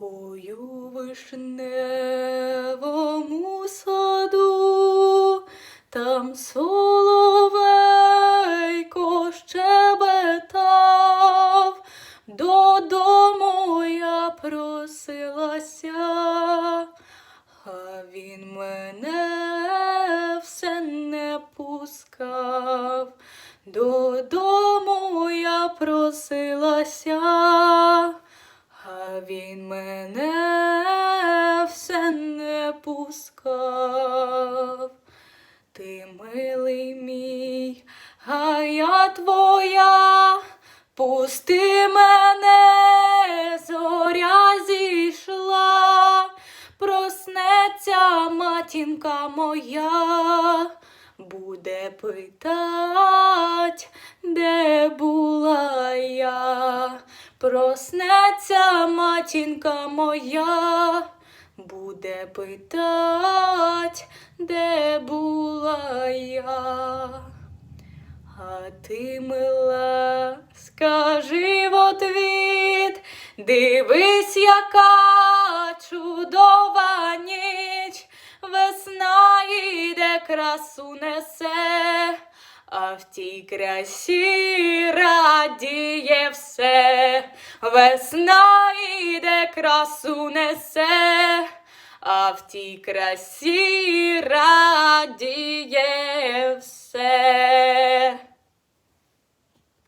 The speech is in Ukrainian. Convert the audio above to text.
Ой, у вишневому саду, там соловейко щебетав, додому я просилася, а він мене все не пускав. Додому я просилася, а він мене все не пускав. Ти милий мій, а я твоя, пусти мене, зоря зійшла, проснеться матінка моя, буде питать, де була проснеться матінка моя, буде питать, де була я. А ти, мила, скажи в отвіт, дивись, яка чудова ніч, весна йде красу несе, а в тій красі радіє все, весна йде красу несе, а в тій красі радіє все.